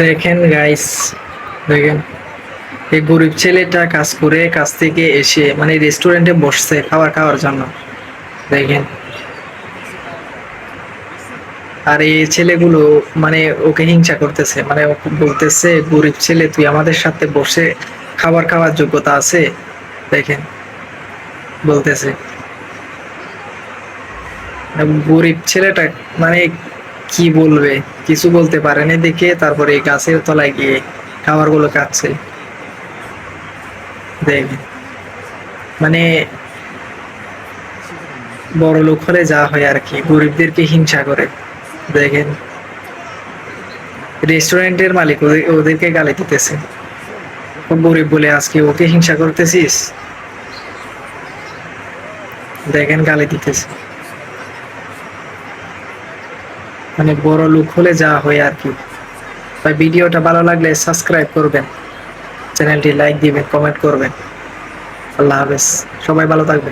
দেখেন গাইস দেখেন। এই গরিব ছেলেটা কাজ করে, কাজ থেকে এসে মানে রেস্টুরেন্টে বসছে খাবার খাওয়ার জন্য। দেখেন। আর এই ছেলেগুলো মানে ওকে হিংসা করতেছে। মানে বলতেছে, গরিব ছেলে, তুই আমাদের সাথে বসে খাবার খাওয়ার যোগ্যতা আছে? দেখেন। বলতেছে। গরিব ছেলেটা মানে কি বলবে? কিছু বলতে পারেনি দেখে তারপরে এই গাছের তলায় গিয়ে খাবারগুলো দেখেন মানে বড় লোক হলে যা হয় আর কি, গরিবদেরকে হিংসা করে। দেখেন। রেস্টুরেন্টের মালিক ওদের- ওদেরকে গালি দিতেছে। গরিব বলে আজকে ওকে হিংসা করতেছিস? দেখেন গালি দিতেছে। মানে বড় লোক হলে যা হয় আর কি। তাই ভিডিওটা ভালো লাগলে সাবস্ক্রাইব করবেন। চ্যানেলটি লাইক দিবেন কমেন্ট করবেন। আল্লাহ হাফেজ। সবাই ভালো থাকবেন।